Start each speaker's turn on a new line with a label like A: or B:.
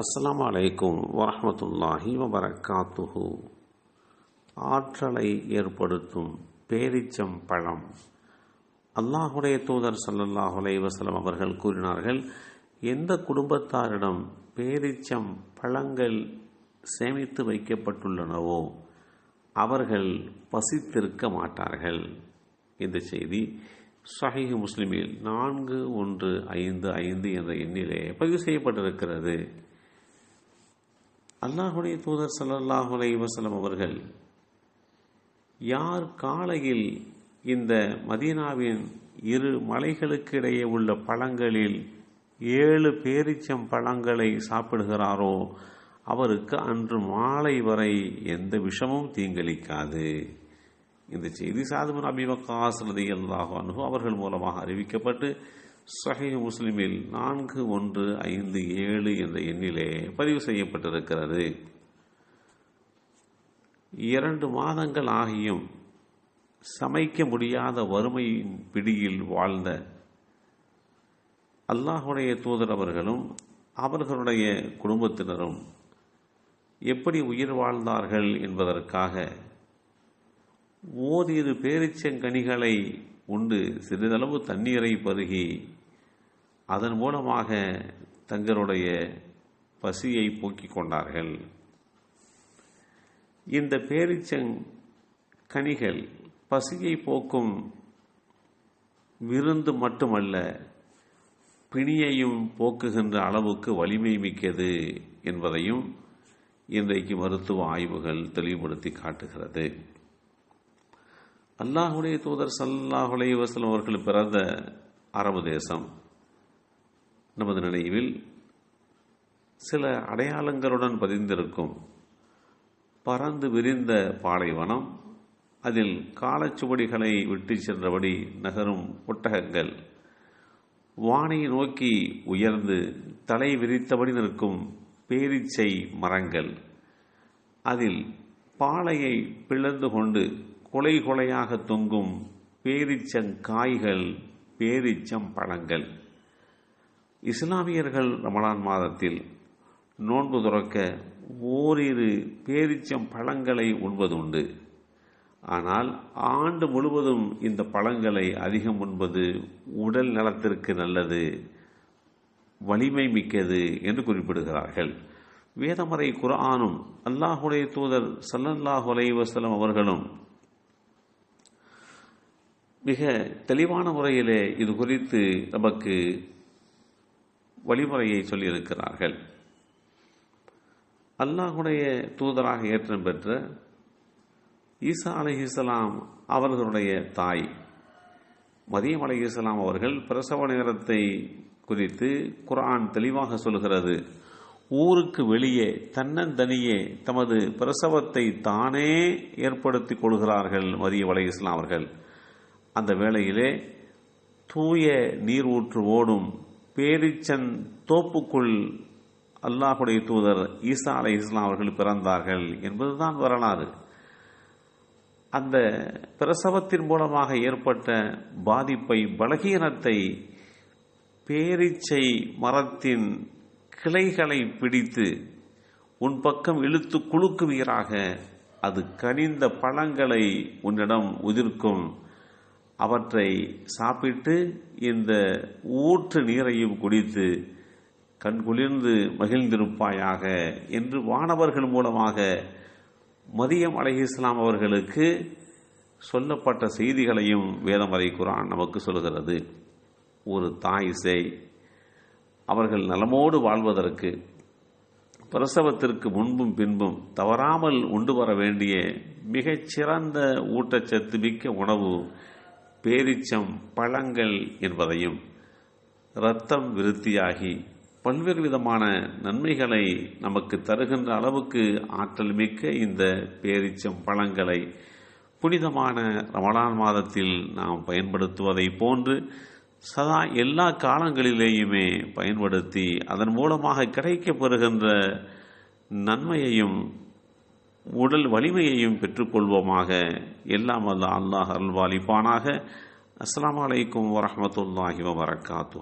A: அஸ்லாம் அலைக்கும் வரமத்துல்லாஹி வபரகாத்துஹு ஆற்றலை ஏற்படுத்தும் பேரிச்சம் பழம். அல்லாஹுடைய தூதர் சல்லல்லாஹ் வசலம் அவர்கள் கூறினார்கள் எந்த குடும்பத்தாரிடம் பேரிச்சம் பழங்கள் சேமித்து வைக்கப்பட்டுள்ளனவோ அவர்கள் பசித்திருக்க மாட்டார்கள். இந்த செய்தி சஹீஹ் முஸ்லிமில் நான்கு ஒன்று ஐந்து ஐந்து என்ற எண்ணிலே பதிவு செய்யப்பட்டிருக்கிறது. அல்லாஹுடைய தூதர் ஸல்லல்லாஹு அலைவசலம் அவர்கள் யார் காலையில் இந்த மதீனாவின் இரு மலைகளுக்கு இடையே உள்ள பழங்களில் ஏழு பேரிச்சம் பழங்களை சாப்பிடுகிறாரோ அவருக்கு அன்று மாலை வரை எந்த விஷமும் தீங்களிக்காது. இந்த செய்தி சாதுபன் அபிவக்காஸ் ரதி அனுகு அவர்கள் மூலமாக அறிவிக்கப்பட்டு சஹி முஸ்லிமில் நான்கு ஒன்று ஐந்து ஏழு என்ற எண்ணிலே பதிவு செய்யப்பட்டிருக்கிறது. இரண்டு மாதங்கள் ஆகியும் சமைக்க முடியாத வறுமையின் பிடியில் வாழ்ந்த அல்லாஹுடைய தூதர் அவர்களும் அவர்களுடைய குடும்பத்தினரும் எப்படி உயிர் வாழ்ந்தார்கள் என்பதற்காக ஓரிரு பேரிச்சங்கனிகளை உண்டு. சிறிதளவு தண்ணீரை பருகி அதன் மூலமாக தங்களுடைய பசியை போக்கிக் கொண்டார்கள். இந்த பேரிச்சங் கனிகள் பசியை போக்கும் விருந்து மட்டுமல்ல பிணியையும் போக்குகின்ற அளவுக்கு வலிமை மிக்கது என்பதையும் இன்றைக்கு மருத்துவ ஆய்வுகள் தெளிவுபடுத்தி காட்டுகிறது. அல்லாஹுடைய தூதர் சல்லாஹுலே வசலம் அவர்கள் பிறந்த அரபு தேசம். நமது நினைவில் சில அடையாளங்களுடன் பதிந்திருக்கும் பறந்து விரிந்த பாலைவனம் அதில் காலச்சுவடிகளை விட்டு சென்றபடி நகரும் ஒட்டகங்கள் வானை நோக்கி உயர்ந்து தலை விரித்தபடி நிற்கும் பேரிச்சை மரங்கள் அதில் பாலையை பிளந்து கொண்டு கொலை கொலையாக தொங்கும் பேரிச்சங்காய்கள் பேரிச்சம் பழங்கள். இஸ்லாமியர்கள் ரமலான் மாதத்தில் நோன்பு துறக்க ஓரிரு பேரிச்சம் பழங்களை உண்பதுண்டு. ஆனால் ஆண்டு முழுவதும் இந்த பழங்களை அதிகம் உண்பது உடல் நலத்திற்கு நல்லது வலிமை மிக்கது என்று குறிப்பிடுகிறார்கள். வேதமறை குரானும் அல்லாஹுடைய தூதர் சல்லல்லாஹு அலைவசலம் அவர்களும் மிக தெளிவான முறையிலே இது குறித்து நமக்கு வழிமுறையை சொல்லியிருக்கிறார்கள். அல்லாஹுடைய தூதராக ஏற்றம் பெற்ற ஈசா அலிஹிஸ்லாம் அவர்களுடைய தாய் மதியம் அலிஹிஸ்லாம் அவர்கள் பிரசவ நேரத்தை குறித்து குரான் தெளிவாக சொல்கிறது ஊருக்கு வெளியே தன்னந்தனியே தமது பிரசவத்தை தானே ஏற்படுத்தி கொள்கிறார்கள் மதிய வலை இஸ்லாம் அவர்கள். அந்த வேளையிலே தூய நீர் ஊற்று ஓடும். பேரிச்சன் தோப்புக்குள் அல்லாஹுடைய தூதர் ஈசா அலை இஸ்லாம் அவர்கள் பிறந்தார்கள் என்பதுதான் வரலாறு. அந்த பிரசவத்தின் மூலமாக ஏற்பட்ட பாதிப்பை பலகீனத்தை பேரிச்சை மரத்தின் கிளைகளை பிடித்து உன் பக்கம் இழுத்து குலுக்குவீராக அது கனிந்த பழங்களை உன்னிடம் உதிர்க்கும். அவற்றை சாப்பிட்டு இந்த ஊற்று நீரையும் குடித்து கண் குளிர்ந்து மகிழ்ந்திருப்பாயாக என்று வானவர்கள் மூலமாக மதியம் அலஹி இஸ்லாம் அவர்களுக்கு சொல்லப்பட்ட செய்திகளையும் வேதமறை குரான் நமக்கு சொல்கிறது ஒரு தாய் இசை அவர்கள் நலமோடு வாழ்வதற்கு பிரசவத்திற்கு முன்பும் பின்பும் தவறாமல் உண்டு வர வேண்டிய மிகச்சிறந்த ஊட்டச்சத்து மிக்க உணவு பேரிச்சம் பழங்கள் என்பதையும் இரத்தம் விருத்தியாகி பல்வேறு விதமான நன்மைகளை நமக்கு தருகின்ற அளவுக்கு ஆற்றல் மிக்க இந்த பேரிச்சம் பழங்களை புனிதமான ரமலான் மாதத்தில் நாம் பயன்படுத்துவதை போன்று சதா எல்லா காலங்களிலேயுமே பயன்படுத்தி அதன் மூலமாக கிடைக்கப் பெறுகின்ற நன்மையையும் உடல் வலிமையையும் பெற்றுக்கொள்வோமாக. எல்லாம் அல்ல அல்லாஹ் அல்வாலிப்பானாக அஸ்லாம் வலைக்கம் வரமத்துல்லாஹி வபரகாத்து